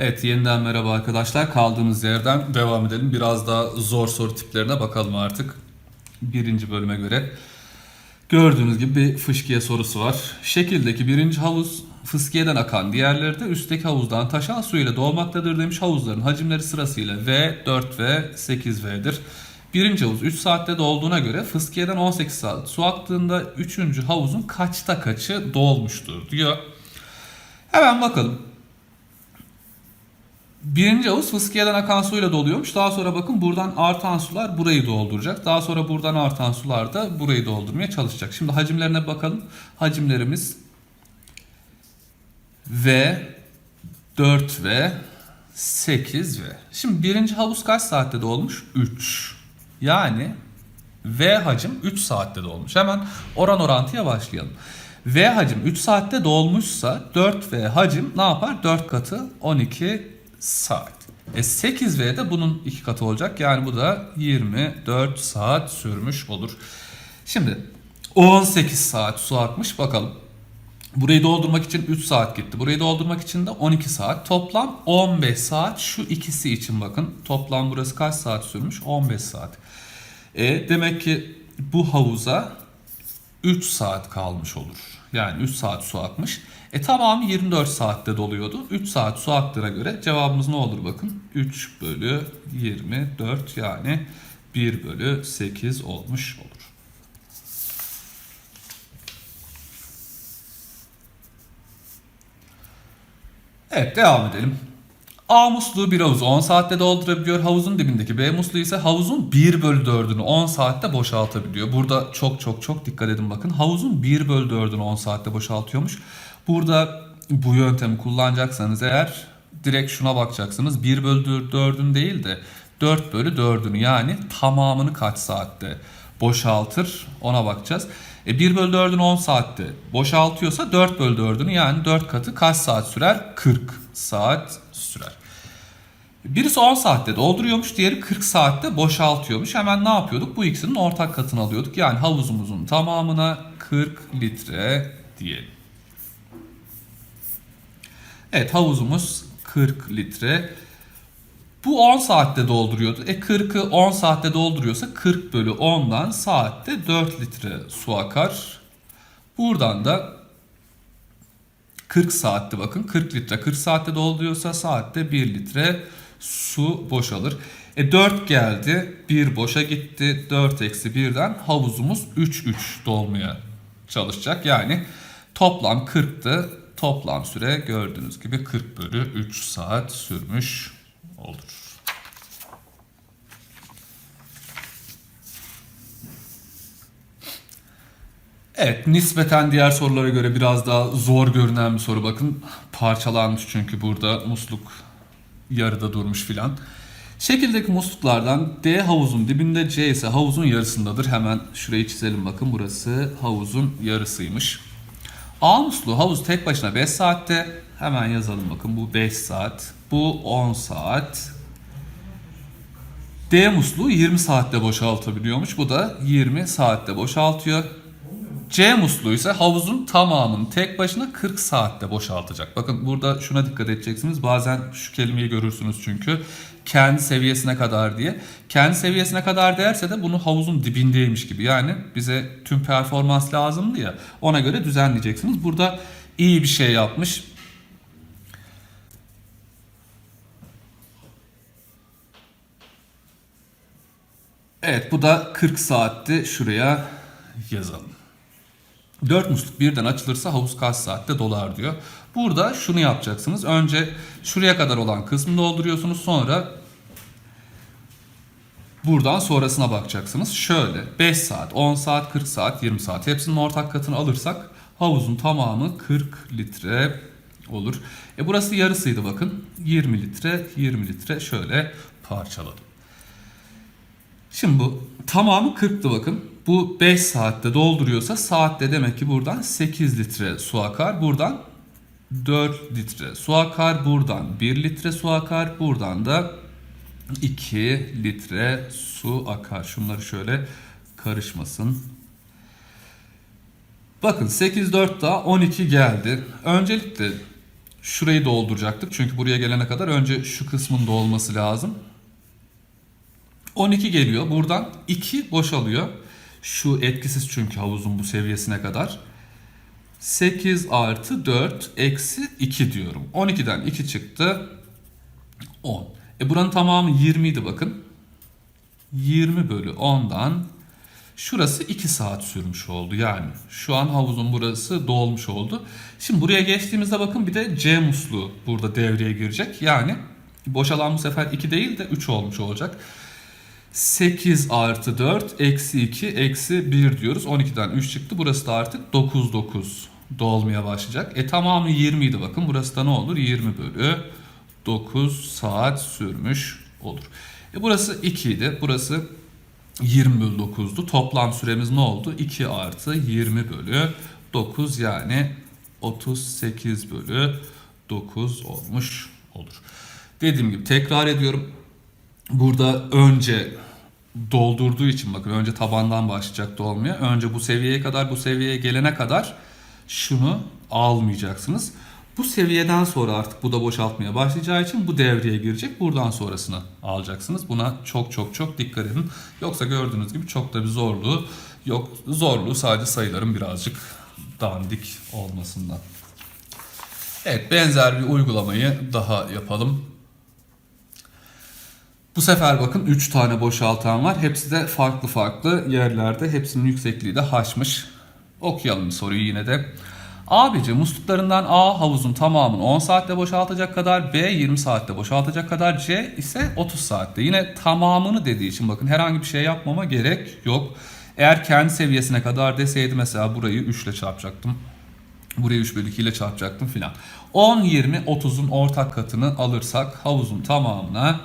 Evet yeniden merhaba arkadaşlar. Kaldığımız yerden devam edelim. Biraz daha zor soru tiplerine bakalım artık. Birinci bölüme göre. Gördüğünüz gibi bir fışkiye sorusu var. Şekildeki birinci havuz fıskiyeden akan, diğerleri de üstteki havuzdan taşan su ile dolmaktadır demiş. Havuzların hacimleri sırasıyla V, 4 ve 8V'dir. Birinci havuz 3 saatte dolduğuna göre fıskiyeden 18 saat su aktığında 3. havuzun kaçta kaçı dolmuştur diyor. Hemen bakalım. Birinci havuz fıskiyeden akan suyla doluyormuş. Daha sonra bakın buradan artan sular burayı dolduracak. Daha sonra buradan artan sular da burayı doldurmaya çalışacak. Şimdi hacimlerine bakalım. Hacimlerimiz V, 4 V, 8 V. Şimdi birinci havuz kaç saatte dolmuş? 3. Yani V hacim 3 saatte dolmuş. Hemen oran orantıya başlayalım. V hacim 3 saatte dolmuşsa 4V hacim ne yapar? 4 katı 12 saat. E 8V de bunun 2 katı olacak. Yani bu da 24 saat sürmüş olur. Şimdi 18 saat su akmış bakalım. Burayı doldurmak için 3 saat gitti. Burayı doldurmak için de 12 saat. Toplam 15 saat şu ikisi için bakın. Toplam burası kaç saat sürmüş? 15 saat. E, demek ki bu havuza 3 saat kalmış olur. Yani 3 saat su akmış. E tamamı 24 saatte doluyordu. 3 saat su aktığına göre cevabımız ne olur bakın. 3 bölü 24 yani 1 bölü 8 olmuş olur. Evet devam edelim. A musluğu bir havuzu 10 saatte doldurabiliyor. Havuzun dibindeki B musluğu ise havuzun 1 bölü 4'ünü 10 saatte boşaltabiliyor. Burada çok çok çok dikkat edin bakın. Havuzun 1 bölü 4'ünü 10 saatte boşaltıyormuş. Burada bu yöntemi kullanacaksanız eğer direkt şuna bakacaksınız. 1 bölü 4'ün değil de 4 bölü 4'ünü yani tamamını kaç saatte boşaltır ona bakacağız. E 1 bölü 4'ünü 10 saatte boşaltıyorsa 4 bölü 4'ünü yani 4 katı kaç saat sürer? 40 saat sürer. Birisi 10 saatte dolduruyormuş, diğeri 40 saatte boşaltıyormuş. Hemen ne yapıyorduk? Bu ikisinin ortak katını alıyorduk. Yani havuzumuzun tamamına 40 litre diyelim. Evet havuzumuz 40 litre. Bu 10 saatte dolduruyordu. E 40'ı 10 saatte dolduruyorsa 40 bölü 10'dan saatte 4 litre su akar. Buradan da 40 saatte bakın 40 litre 40 saatte dolduruyorsa saatte 1 litre su boşalır. E 4 geldi 1 boşa gitti 4 eksi 1'den havuzumuz 3 3 dolmaya çalışacak. Yani toplam 40'tı toplam süre gördüğünüz gibi 40 bölü 3 saat sürmüş olur. Evet, nispeten diğer sorulara göre biraz daha zor görünen bir soru. Bakın parçalanmış çünkü burada musluk yarıda durmuş filan. Şekildeki musluklardan D havuzun dibinde C ise havuzun yarısındadır. Hemen şurayı çizelim bakın burası havuzun yarısıymış. A musluğu havuz tek başına 5 saatte. Hemen yazalım bakın bu 5 saat. Bu 10 saat. D musluğu 20 saatte boşaltabiliyormuş. Bu da 20 saatte boşaltıyor. C musluğu ise havuzun tamamını tek başına 40 saatte boşaltacak. Bakın burada şuna dikkat edeceksiniz. Bazen şu kelimeyi görürsünüz çünkü. Kendi seviyesine kadar diye. Kendi seviyesine kadar derse de bunu havuzun dibindeymiş gibi. Yani bize tüm performans lazımdı ya. Ona göre düzenleyeceksiniz. Burada iyi bir şey yapmış. Evet bu da 40 saatti. Şuraya yazalım. 4 musluk birden açılırsa havuz kaç saatte dolar diyor. Burada şunu yapacaksınız. Önce şuraya kadar olan kısmını dolduruyorsunuz. Sonra buradan sonrasına bakacaksınız. Şöyle 5 saat, 10 saat, 40 saat, 20 saat hepsinin ortak katını alırsak havuzun tamamı 40 litre olur. E burası yarısıydı bakın. 20 litre, 20 litre şöyle parçaladım. Şimdi bu tamamı 40'tı bakın. Bu 5 saatte dolduruyorsa saatte demek ki buradan 8 litre su akar. Buradan 4 litre su akar. Buradan 1 litre su akar. Buradan da 2 litre su akar. Şunları şöyle karışmasın. Bakın 8 4 daha 12 geldi. Öncelikle şurayı dolduracaktık. Çünkü buraya gelene kadar önce şu kısmın dolması lazım. 12 geliyor. Buradan 2 boşalıyor. Şu etkisiz çünkü havuzun bu seviyesine kadar. 8 artı 4 eksi 2 diyorum. 12'den 2 çıktı. 10. E buranın tamamı 20 idi bakın. 20 bölü 10'dan şurası 2 saat sürmüş oldu. Yani şu an havuzun burası dolmuş oldu. Şimdi buraya geçtiğimizde bakın bir de C musluğu burada devreye girecek. Yani boşalan bu sefer 2 değil de 3 olmuş olacak. 8 artı 4 eksi 2 eksi 1 diyoruz. 12'den 3 çıktı. Burası da artık 9 9 dolmaya başlayacak. E tamamı 20 idi bakın. Burası da ne olur? 20 bölü 9 saat sürmüş olur. E burası 2 idi. Burası 20 bölü 9'du. Toplam süremiz ne oldu? 2 artı 20 bölü 9 yani 38 bölü 9 olmuş olur. Dediğim gibi tekrar ediyorum. Burada önce doldurduğu için bakın önce tabandan başlayacak dolmaya. Önce bu seviyeye kadar bu seviyeye gelene kadar şunu almayacaksınız. Bu seviyeden sonra artık bu da boşaltmaya başlayacağı için bu devreye girecek. Buradan sonrasını alacaksınız. Buna çok çok çok dikkat edin. Yoksa gördüğünüz gibi çok da bir zorluğu yok. Zorluğu sadece sayıların birazcık dandik olmasından. Evet benzer bir uygulamayı daha yapalım. Bu sefer bakın 3 tane boşaltan var. Hepsi de farklı farklı yerlerde. Hepsinin yüksekliği de haşmış. Okuyalım soruyu yine de. Abici musluklarından A havuzun tamamını 10 saatte boşaltacak kadar, B 20 saatte boşaltacak kadar, C ise 30 saatte. Yine tamamını dediği için bakın herhangi bir şey yapmama gerek yok. Eğer kendi seviyesine kadar deseydi mesela burayı 3 ile çarpacaktım. Burayı 3 bölü 2 ile çarpacaktım filan. 10, 20, 30'un ortak katını alırsak havuzun tamamına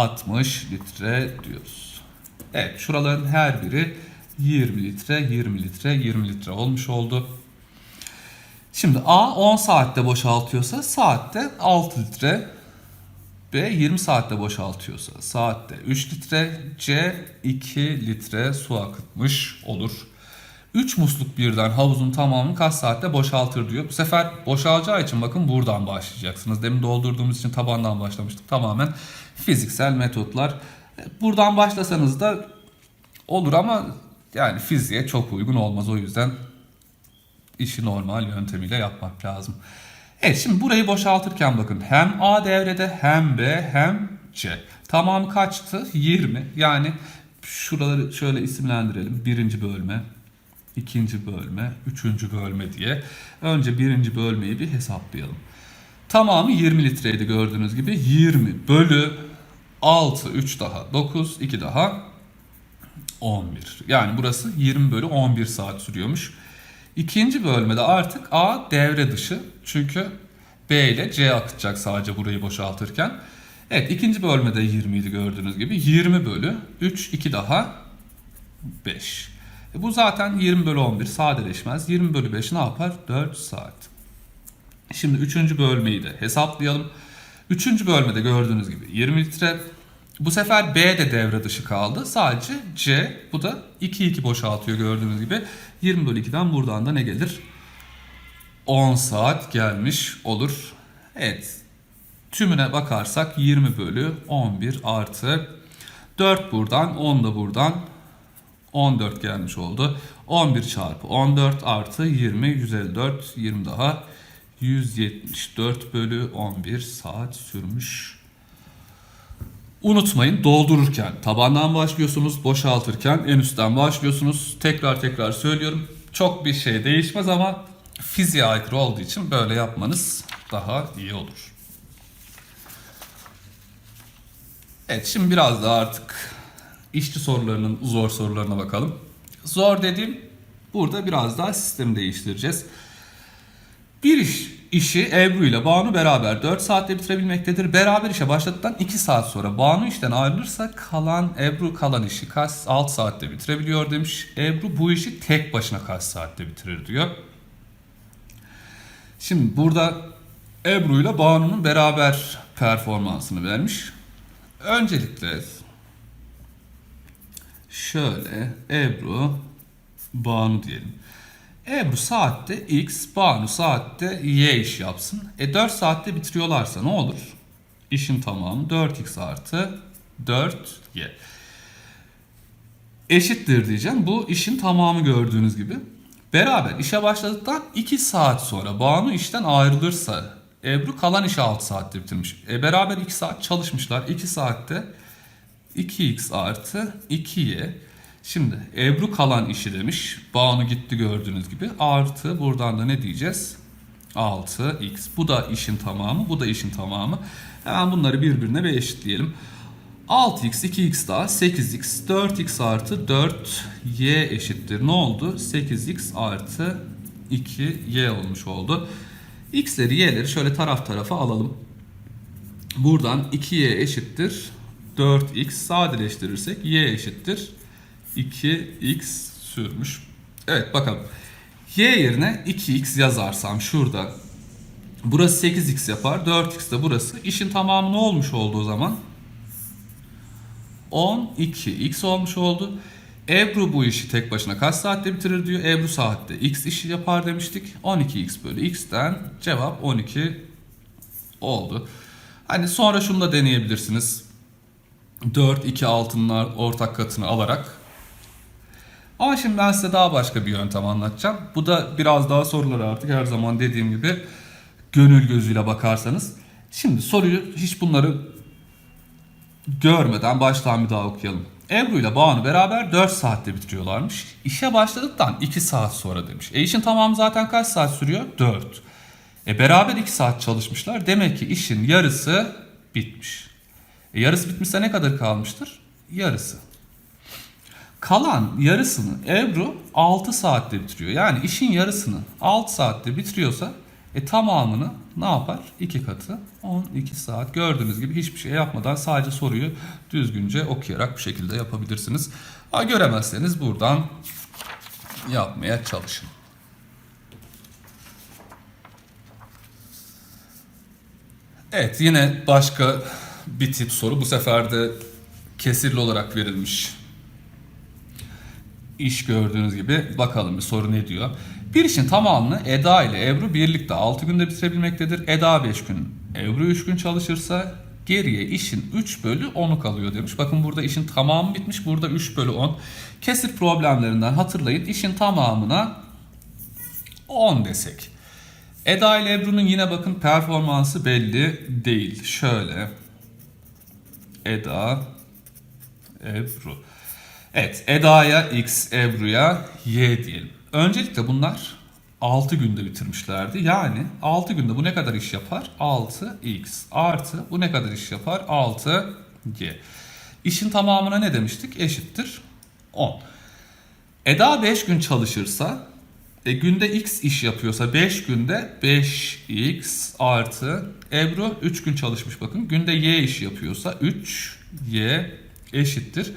60 litre diyoruz. Evet şuraların her biri 20 litre, 20 litre, 20 litre olmuş oldu. Şimdi A 10 saatte boşaltıyorsa saatte 6 litre. B 20 saatte boşaltıyorsa saatte 3 litre. C 2 litre su akıtmış olur. 3 musluk birden havuzun tamamını kaç saatte boşaltır diyor. Bu sefer boşalacağı için bakın buradan başlayacaksınız. Demin doldurduğumuz için tabandan başlamıştık. Tamamen fiziksel metotlar. Buradan başlasanız da olur ama yani fiziğe çok uygun olmaz. O yüzden işi normal yöntemiyle yapmak lazım. Evet şimdi burayı boşaltırken bakın hem A devrede hem B hem C. Tamam kaçtı? 20. Yani şuraları şöyle isimlendirelim. Birinci bölme, ikinci bölme, üçüncü bölme diye. Önce birinci bölmeyi bir hesaplayalım. Tamamı 20 litreydi gördüğünüz gibi. 20 bölü 6, 3 daha 9, 2 daha 11. Yani burası 20 bölü 11 saat sürüyormuş. İkinci bölmede artık A devre dışı. Çünkü B ile C akıtacak sadece burayı boşaltırken. Evet ikinci bölmede 20 idi gördüğünüz gibi. 20 bölü 3, 2 daha 5. E bu zaten 20 bölü 11 sadeleşmez. 20 bölü 5 ne yapar? 4 saat. Şimdi üçüncü bölmeyi de hesaplayalım. Üçüncü bölmede gördüğünüz gibi 20 litre. Bu sefer B de devre dışı kaldı. Sadece C bu da 2 2 boşaltıyor gördüğünüz gibi. 20 bölü 2'den buradan da ne gelir? 10 saat gelmiş olur. Evet. Tümüne bakarsak 20 bölü 11 artı 4 buradan 10 da buradan 14 gelmiş oldu. 11 çarpı 14 artı 20 154 20 daha 174 bölü 11 saat sürmüş. Unutmayın doldururken tabandan başlıyorsunuz, boşaltırken en üstten başlıyorsunuz. Tekrar tekrar söylüyorum. Çok bir şey değişmez ama fiziğe aykırı olduğu için böyle yapmanız daha iyi olur. Evet şimdi biraz daha artık işçi sorularının zor sorularına bakalım. Zor dediğim burada biraz daha sistemi değiştireceğiz. Bir iş, işi Ebru ile Banu beraber 4 saatte bitirebilmektedir. Beraber işe başladıktan 2 saat sonra Banu işten ayrılırsa kalan Ebru kalan işi kaç 6 saatte bitirebiliyor demiş. Ebru bu işi tek başına kaç saatte bitirir diyor. Şimdi burada Ebru ile Banu'nun beraber performansını vermiş. Öncelikle şöyle Ebru Banu diyelim. Ebru saatte X, Banu saatte Y iş yapsın. E 4 saatte bitiriyorlarsa ne olur? İşin tamamı 4X artı 4Y. Eşittir diyeceğim. Bu işin tamamı gördüğünüz gibi. Beraber işe başladıktan 2 saat sonra Banu işten ayrılırsa Ebru kalan işi 6 saatte bitirmiş. E beraber 2 saat çalışmışlar. 2 saatte 2x artı 2y. Şimdi Ebru kalan işi demiş. Banu gitti gördüğünüz gibi. Artı buradan da ne diyeceğiz? 6x. Bu da işin tamamı. Bu da işin tamamı. Hemen bunları birbirine bir eşitleyelim. 6x, 2x daha 8x, 4x artı 4y eşittir. Ne oldu? 8x artı 2y olmuş oldu. x'leri y'leri şöyle taraf tarafa alalım. Buradan 2y eşittir 4x sadeleştirirsek y eşittir 2x sürmüş. Evet bakalım. y yerine 2x yazarsam şurada burası 8x yapar 4x de burası. İşin tamamı ne olmuş oldu o zaman? 12x olmuş oldu. Ebru bu işi tek başına kaç saatte bitirir diyor. Ebru saatte x işi yapar demiştik. 12x bölü x'ten cevap 12 oldu. Hani sonra şunu da deneyebilirsiniz. 4, 2 altınlar ortak katını alarak. Ama şimdi ben size daha başka bir yöntem anlatacağım. Bu da biraz daha sorulara artık her zaman dediğim gibi gönül gözüyle bakarsanız. Şimdi soruyu hiç bunları görmeden baştan bir daha okuyalım. Ebru ile Banu beraber 4 saatte bitiriyorlarmış. İşe başladıktan 2 saat sonra demiş. E işin tamamı zaten kaç saat sürüyor? 4. E beraber 2 saat çalışmışlar. Demek ki işin yarısı bitmiş. E yarısı bitmişse ne kadar kalmıştır? Yarısı. Kalan yarısını Ebru 6 saatte bitiriyor. Yani işin yarısını 6 saatte bitiriyorsa e tamamını ne yapar? 2 katı 12 saat. Gördüğünüz gibi hiçbir şey yapmadan sadece soruyu düzgünce okuyarak bu şekilde yapabilirsiniz. Ha göremezseniz buradan yapmaya çalışın. Evet yine başka bir tip soru. Bu sefer de kesirli olarak verilmiş iş gördüğünüz gibi bakalım bir soru ne diyor. Bir işin tamamını Eda ile Ebru birlikte 6 günde bitirebilmektedir. Eda 5 gün, Ebru 3 gün çalışırsa geriye işin 3 bölü 10'u kalıyor demiş. Bakın burada işin tamamı bitmiş. Burada 3 bölü 10. Kesir problemlerinden hatırlayın. işin tamamına 10 desek. Eda ile Ebru'nun yine bakın performansı belli değil. Şöyle. Eda, Ebru. Evet, Eda'ya X, Ebru'ya Y diyelim. Öncelikle bunlar 6 günde bitirmişlerdi. Yani 6 günde bu ne kadar iş yapar? 6x artı bu ne kadar iş yapar? 6y. İşin tamamına ne demiştik? Eşittir 10. Eda 5 gün çalışırsa e, günde x iş yapıyorsa 5 günde 5x artı Ebru 3 gün çalışmış bakın. Günde y iş yapıyorsa 3y eşittir.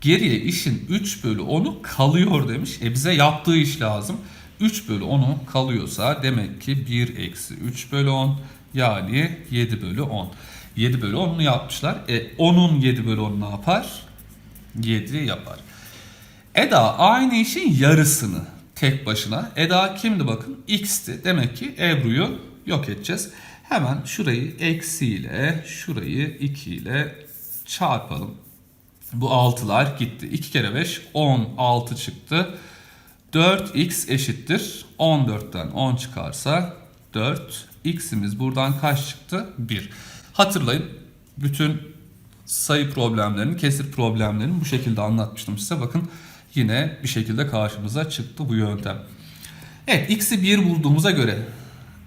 Geriye işin 3 bölü 10'u kalıyor demiş. E bize yaptığı iş lazım. 3 bölü 10'u kalıyorsa demek ki 1 eksi 3 bölü 10 yani 7 bölü 10. 7 bölü 10'unu yapmışlar. E 10'un 7 bölü 10 ne yapar? 7 yapar. Eda aynı işin yarısını tek başına. Eda kimdi bakın? X'ti. Demek ki Ebru'yu yok edeceğiz. Hemen şurayı eksiyle şurayı 2 ile çarpalım. Bu 6'lar gitti. 2 kere 5 16 çıktı. 4x eşittir. 14'ten 10 çıkarsa 4. X'imiz buradan kaç çıktı? 1. Hatırlayın bütün sayı problemlerini, kesir problemlerini bu şekilde anlatmıştım size. Bakın yine bir şekilde karşımıza çıktı bu yöntem. Evet x'i 1 bulduğumuza göre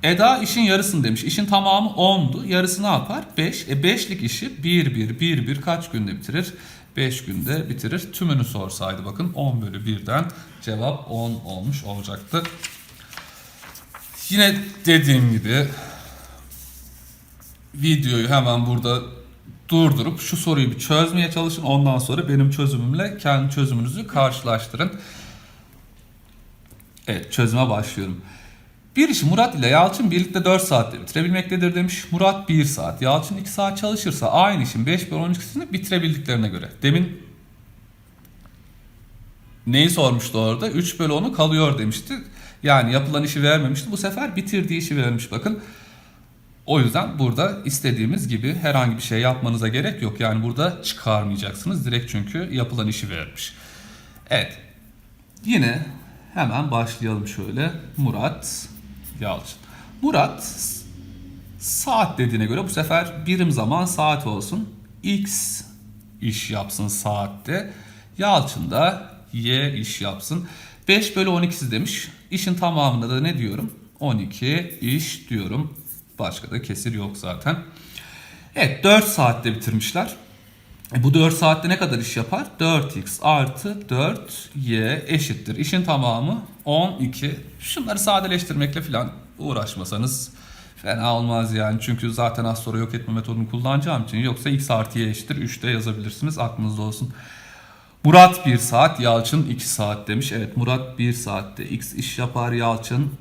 Eda işin yarısını demiş. İşin tamamı 10'du. Yarısı ne yapar? 5. E 5'lik işi 1 1 1 1 kaç günde bitirir? 5 günde bitirir. Tümünü sorsaydı bakın 10 bölü 1'den cevap 10 olmuş olacaktı. Yine dediğim gibi videoyu hemen burada durdurup şu soruyu bir çözmeye çalışın. Ondan sonra benim çözümümle kendi çözümünüzü karşılaştırın. Evet çözüme başlıyorum. Bir işi Murat ile Yalçın birlikte 4 saatte bitirebilmektedir demiş. Murat 1 saat, Yalçın 2 saat çalışırsa aynı işin 5 bölü 12'sini bitirebildiklerine göre. Demin neyi sormuştu orada? 3 bölü 10'u kalıyor demişti. Yani yapılan işi vermemişti. Bu sefer bitirdiği işi vermiş bakın. O yüzden burada istediğimiz gibi herhangi bir şey yapmanıza gerek yok. Yani burada çıkarmayacaksınız direkt çünkü yapılan işi vermiş. Evet. Yine hemen başlayalım şöyle. Murat Yalçın. Murat saat dediğine göre bu sefer birim zaman saat olsun. X iş yapsın saatte. Yalçın da Y iş yapsın. 5 bölü 12'si demiş. İşin tamamında da ne diyorum? 12 iş diyorum. Başka da kesir yok zaten. Evet 4 saatte bitirmişler. E, bu 4 saatte ne kadar iş yapar? 4x artı 4y eşittir. İşin tamamı 12. Şunları sadeleştirmekle falan uğraşmasanız fena olmaz yani. Çünkü zaten az sonra yok etme metodunu kullanacağım için. Yoksa x artı y eşittir 3'te yazabilirsiniz. Aklınızda olsun. Murat 1 saat, Yalçın 2 saat demiş. Evet Murat 1 saatte x iş yapar, Yalçın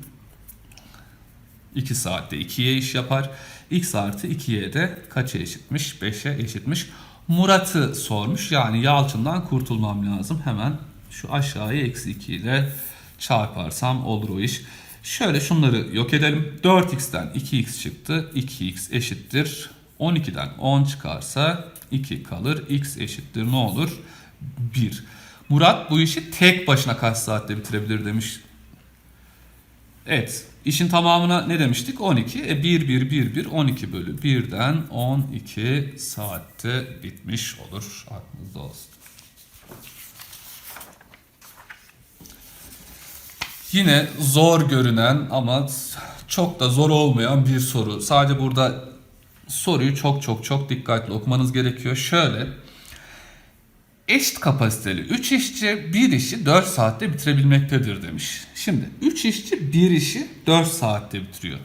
2 saatte 2'ye iş yapar. X artı 2'ye de kaça eşitmiş? 5'e eşitmiş. Murat'ı sormuş. Yani Yalçın'dan kurtulmam lazım. Hemen şu aşağıya eksi 2 ile çarparsam olur o iş. Şöyle şunları yok edelim. 4x'ten 2x çıktı. 2x eşittir. 12'den 10 çıkarsa 2 kalır. x eşittir ne olur? 1. Murat bu işi tek başına kaç saatte bitirebilir demiş. Evet. İşin tamamına ne demiştik? 12. E 1 1 1 1 12 bölü 1'den 12 saatte bitmiş olur. Aklınızda olsun. Yine zor görünen ama çok da zor olmayan bir soru. Sadece burada soruyu çok çok çok dikkatli okumanız gerekiyor. Şöyle eşit kapasiteli 3 işçi bir işi 4 saatte bitirebilmektedir demiş. Şimdi 3 işçi bir işi 4 saatte bitiriyor.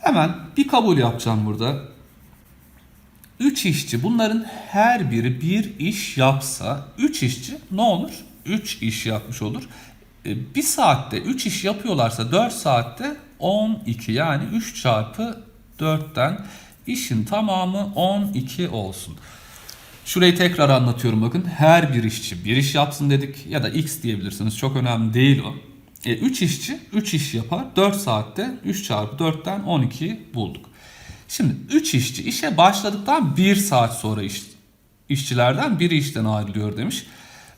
Hemen bir kabul yapacağım burada. 3 işçi bunların her biri bir iş yapsa 3 işçi ne olur? 3 iş yapmış olur. E, bir saatte 3 iş yapıyorlarsa 4 saatte 12 yani 3 çarpı 4'ten işin tamamı 12 olsun. Şurayı tekrar anlatıyorum bakın. Her bir işçi bir iş yapsın dedik ya da x diyebilirsiniz. Çok önemli değil o. E, 3 işçi 3 iş yapar. 4 saatte 3 çarpı 4'ten 12 bulduk. Şimdi 3 işçi işe başladıktan 1 saat sonra iş, işçilerden biri işten ayrılıyor demiş.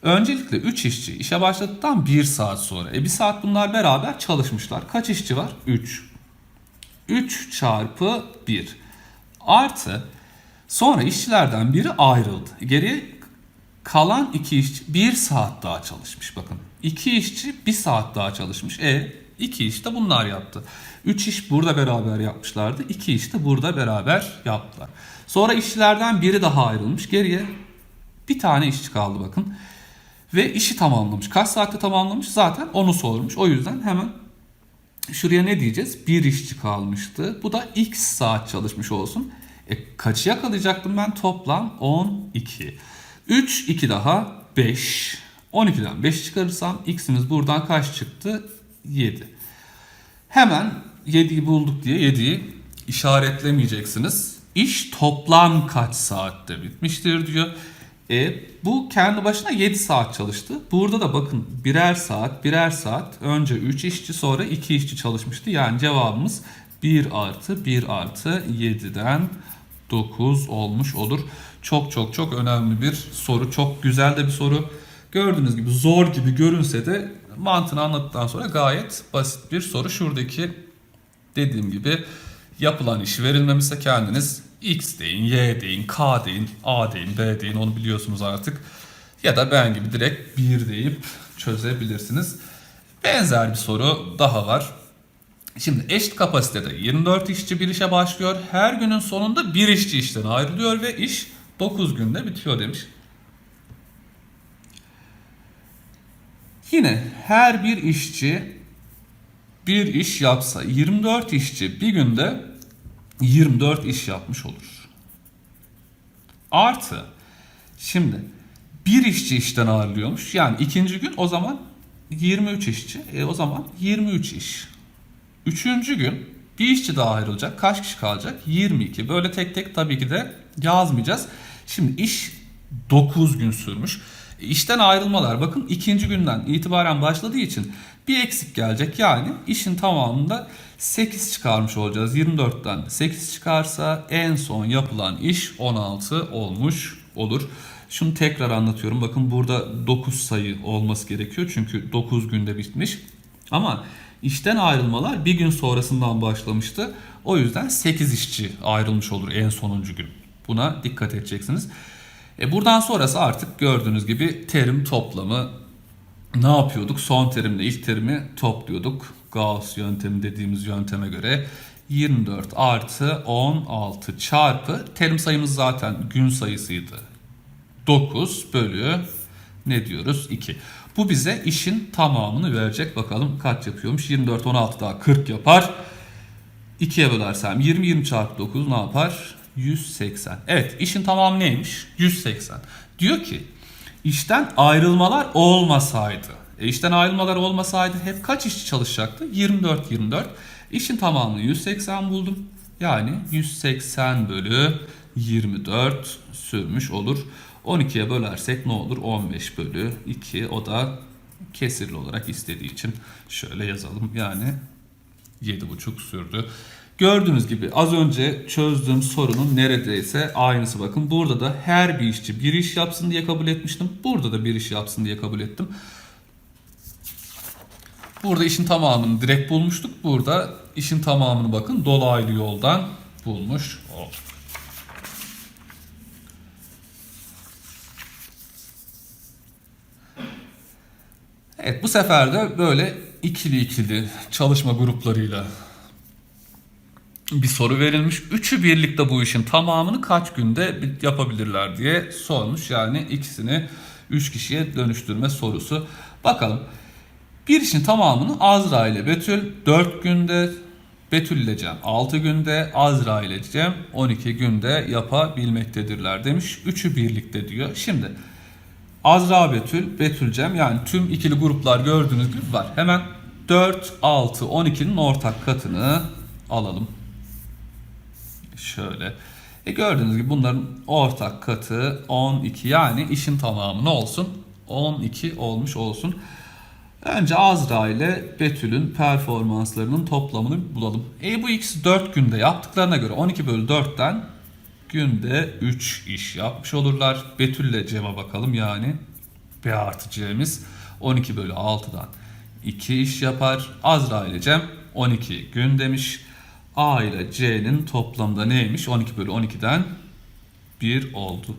Öncelikle 3 işçi işe başladıktan 1 saat sonra. E 1 saat bunlar beraber çalışmışlar. Kaç işçi var? 3. 3 çarpı 1 artı Sonra işçilerden biri ayrıldı. Geriye kalan iki işçi bir saat daha çalışmış bakın. İki işçi bir saat daha çalışmış. E iki iş de bunlar yaptı. Üç iş burada beraber yapmışlardı. İki iş de burada beraber yaptılar. Sonra işçilerden biri daha ayrılmış. Geriye bir tane işçi kaldı bakın. Ve işi tamamlamış. Kaç saatte tamamlamış? Zaten onu sormuş. O yüzden hemen şuraya ne diyeceğiz? Bir işçi kalmıştı. Bu da x saat çalışmış olsun. E, kaçı yakalayacaktım ben? Toplam 12. 3, 2 daha 5. 12'den 5 çıkarırsam x'imiz buradan kaç çıktı? 7. Hemen 7'yi bulduk diye 7'yi işaretlemeyeceksiniz. İş toplam kaç saatte bitmiştir diyor. E, bu kendi başına 7 saat çalıştı. Burada da bakın birer saat, birer saat. Önce 3 işçi sonra 2 işçi çalışmıştı. Yani cevabımız 1 artı 1 artı 7'den 9 olmuş olur. Çok çok çok önemli bir soru. Çok güzel de bir soru. Gördüğünüz gibi zor gibi görünse de mantığını anlattıktan sonra gayet basit bir soru. Şuradaki dediğim gibi yapılan işi verilmemişse kendiniz X deyin, Y deyin, K deyin, A deyin, B deyin onu biliyorsunuz artık. Ya da ben gibi direkt 1 deyip çözebilirsiniz. Benzer bir soru daha var. Şimdi eşit kapasitede 24 işçi bir işe başlıyor. Her günün sonunda bir işçi işten ayrılıyor ve iş 9 günde bitiyor demiş. Yine her bir işçi bir iş yapsa 24 işçi bir günde 24 iş yapmış olur. Artı şimdi bir işçi işten ayrılıyormuş. Yani ikinci gün o zaman 23 işçi. E o zaman 23 iş. Üçüncü gün bir işçi daha ayrılacak. Kaç kişi kalacak? 22. Böyle tek tek tabii ki de yazmayacağız. Şimdi iş 9 gün sürmüş. İşten ayrılmalar bakın ikinci günden itibaren başladığı için Bir eksik gelecek yani işin tamamında 8 çıkarmış olacağız. 24'ten 8 çıkarsa en son yapılan iş 16 olmuş olur. Şunu tekrar anlatıyorum. Bakın burada 9 sayı olması gerekiyor. Çünkü 9 günde bitmiş. Ama işten ayrılmalar bir gün sonrasından başlamıştı. O yüzden 8 işçi ayrılmış olur en sonuncu gün. Buna dikkat edeceksiniz. E buradan sonrası artık gördüğünüz gibi terim toplamı ne yapıyorduk? Son terimle ilk terimi topluyorduk. Gauss yöntemi dediğimiz yönteme göre 24 artı 16 çarpı terim sayımız zaten gün sayısıydı. 9 bölü ne diyoruz? 2. Bu bize işin tamamını verecek. Bakalım kaç yapıyormuş? 24, 16 daha 40 yapar. 2'ye bölersem 20, 20 çarpı 9 ne yapar? 180. Evet işin tamamı neymiş? 180. Diyor ki işten ayrılmalar olmasaydı. E işten ayrılmalar olmasaydı hep kaç işçi çalışacaktı? 24, 24. İşin tamamını 180 buldum. Yani 180 bölü 24 sürmüş olur. 12'ye bölersek ne olur? 15 bölü 2 o da kesirli olarak istediği için şöyle yazalım. Yani 7,5 sürdü. Gördüğünüz gibi az önce çözdüğüm sorunun neredeyse aynısı bakın. Burada da her bir işçi bir iş yapsın diye kabul etmiştim. Burada da bir iş yapsın diye kabul ettim. Burada işin tamamını direkt bulmuştuk. Burada işin tamamını bakın dolaylı yoldan bulmuş olduk. Evet bu sefer de böyle ikili ikili çalışma gruplarıyla bir soru verilmiş. Üçü birlikte bu işin tamamını kaç günde yapabilirler diye sormuş. Yani ikisini üç kişiye dönüştürme sorusu. Bakalım. Bir işin tamamını Azra ile Betül 4 günde, Betül ile Cem 6 günde, Azra ile Cem 12 günde yapabilmektedirler demiş. Üçü birlikte diyor. Şimdi Azra Betül, Betül Cem yani tüm ikili gruplar gördüğünüz gibi var. Hemen 4, 6, 12'nin ortak katını alalım. Şöyle. E gördüğünüz gibi bunların ortak katı 12 yani işin tamamı ne olsun? 12 olmuş olsun. Önce Azra ile Betül'ün performanslarının toplamını bulalım. E bu ikisi 4 günde yaptıklarına göre 12 bölü 4'ten günde 3 iş yapmış olurlar. Betül ile Cem'e bakalım yani B artı C'miz 12 bölü 6'dan 2 iş yapar. Azra ile Cem 12 gün demiş. A ile C'nin toplamda neymiş? 12 bölü 12'den 1 oldu.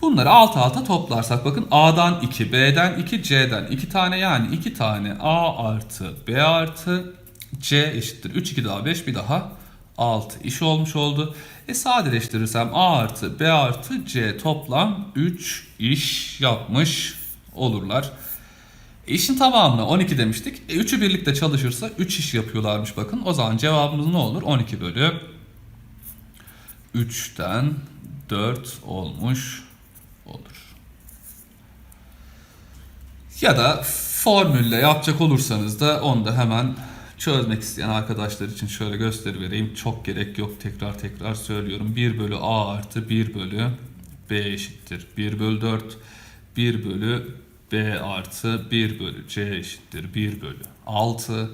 Bunları alt alta toplarsak bakın A'dan 2, B'den 2, C'den 2 tane yani 2 tane A artı B artı C eşittir. 3, 2 daha 5 bir daha 6 iş olmuş oldu. E sadeleştirirsem A artı B artı C toplam 3 iş yapmış olurlar. E işin tamamına 12 demiştik. E 3'ü birlikte çalışırsa 3 iş yapıyorlarmış bakın. O zaman cevabımız ne olur? 12 bölü 3'ten 4 olmuş olur. Ya da formülle yapacak olursanız da onu da hemen çözmek isteyen arkadaşlar için şöyle gösteri vereyim. Çok gerek yok tekrar tekrar söylüyorum. 1 bölü A artı 1 bölü B eşittir. 1 bölü 4 1 bölü B artı 1 bölü C eşittir 1 bölü 6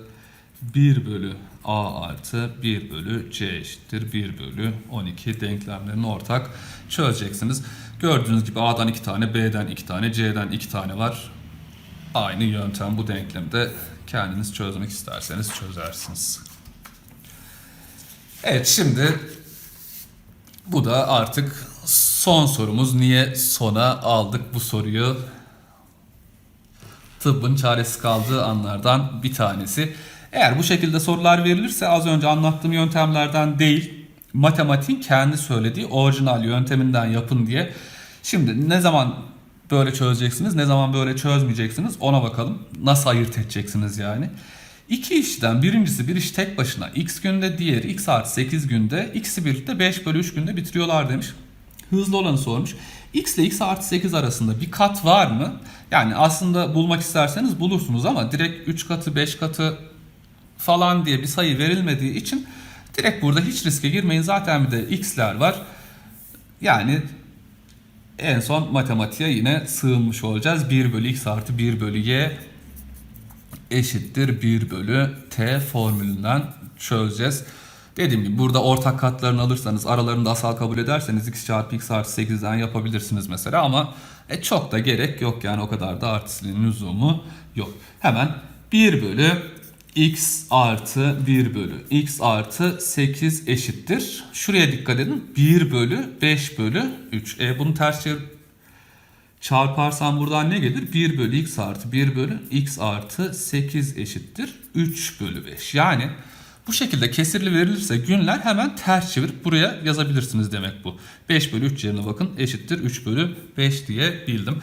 1 bölü A artı 1 bölü C eşittir 1 bölü 12 denklemlerini ortak çözeceksiniz. Gördüğünüz gibi A'dan 2 tane, B'den 2 tane, C'den 2 tane var. Aynı yöntem bu denklemde kendiniz çözmek isterseniz çözersiniz. Evet şimdi bu da artık son sorumuz. Niye sona aldık bu soruyu? tıbbın çaresiz kaldığı anlardan bir tanesi. Eğer bu şekilde sorular verilirse az önce anlattığım yöntemlerden değil, matematiğin kendi söylediği orijinal yönteminden yapın diye. Şimdi ne zaman böyle çözeceksiniz, ne zaman böyle çözmeyeceksiniz ona bakalım. Nasıl ayırt edeceksiniz yani. İki işten birincisi bir iş tek başına x günde, diğeri x artı 8 günde, ikisi birlikte 5 bölü 3 günde bitiriyorlar demiş. Hızlı olanı sormuş. X ile X artı 8 arasında bir kat var mı? Yani aslında bulmak isterseniz bulursunuz ama direkt 3 katı 5 katı falan diye bir sayı verilmediği için direkt burada hiç riske girmeyin. Zaten bir de X'ler var. Yani en son matematiğe yine sığınmış olacağız. 1 bölü X artı 1 bölü Y eşittir 1 bölü t formülünden çözeceğiz. Dediğim gibi burada ortak katlarını alırsanız aralarında asal kabul ederseniz x çarpı x artı 8'den yapabilirsiniz mesela ama e, çok da gerek yok yani o kadar da artısının lüzumu yok. Hemen 1 bölü x artı 1 bölü x artı 8 eşittir. Şuraya dikkat edin 1 bölü 5 bölü 3. E, bunu ters çevir Çarparsam buradan ne gelir? 1 bölü x artı 1 bölü x artı 8 eşittir 3 bölü 5. Yani bu şekilde kesirli verilirse günler hemen ters çevirip buraya yazabilirsiniz demek bu. 5 bölü 3 yerine bakın eşittir 3 bölü 5 diye bildim.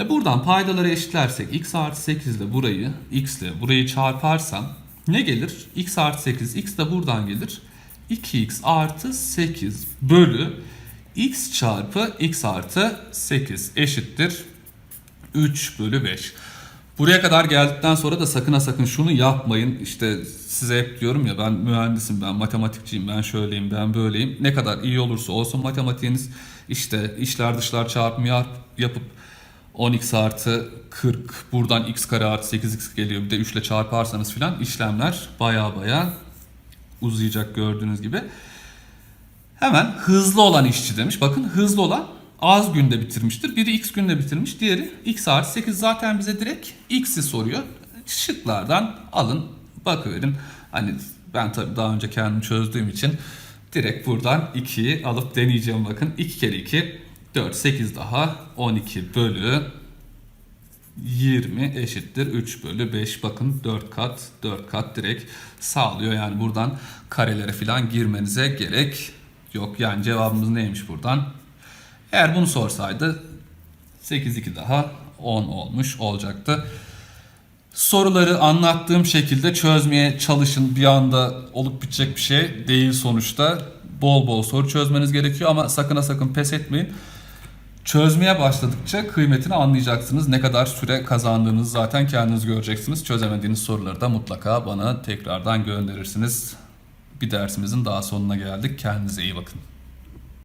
E buradan paydaları eşitlersek x artı 8 ile burayı x ile burayı çarparsam ne gelir? x artı 8 x de buradan gelir. 2x artı 8 bölü x çarpı x artı 8 eşittir 3 bölü 5. Buraya kadar geldikten sonra da sakın ha sakın şunu yapmayın. İşte size hep diyorum ya ben mühendisim, ben matematikçiyim, ben şöyleyim, ben böyleyim. Ne kadar iyi olursa olsun matematiğiniz işte işler dışlar çarpımı yap, yapıp 10x artı 40 buradan x kare artı 8x geliyor. Bir de 3 ile çarparsanız filan işlemler baya baya uzayacak gördüğünüz gibi. Hemen hızlı olan işçi demiş. Bakın hızlı olan az günde bitirmiştir. Biri x günde bitirmiş. Diğeri x artı 8 zaten bize direkt x'i soruyor. Şıklardan alın bakıverin. Hani ben tabii daha önce kendim çözdüğüm için direkt buradan 2'yi alıp deneyeceğim bakın. 2 kere 2 4 8 daha 12 bölü 20 eşittir 3 bölü 5 bakın 4 kat 4 kat direkt sağlıyor. Yani buradan karelere falan girmenize gerek yok. Yani cevabımız neymiş buradan? Eğer bunu sorsaydı 8 2 daha 10 olmuş olacaktı. Soruları anlattığım şekilde çözmeye çalışın. Bir anda olup bitecek bir şey değil sonuçta. Bol bol soru çözmeniz gerekiyor ama sakın ha sakın pes etmeyin Çözmeye başladıkça kıymetini anlayacaksınız. Ne kadar süre kazandığınızı zaten kendiniz göreceksiniz. Çözemediğiniz soruları da mutlaka bana tekrardan gönderirsiniz. Bir dersimizin daha sonuna geldik. Kendinize iyi bakın.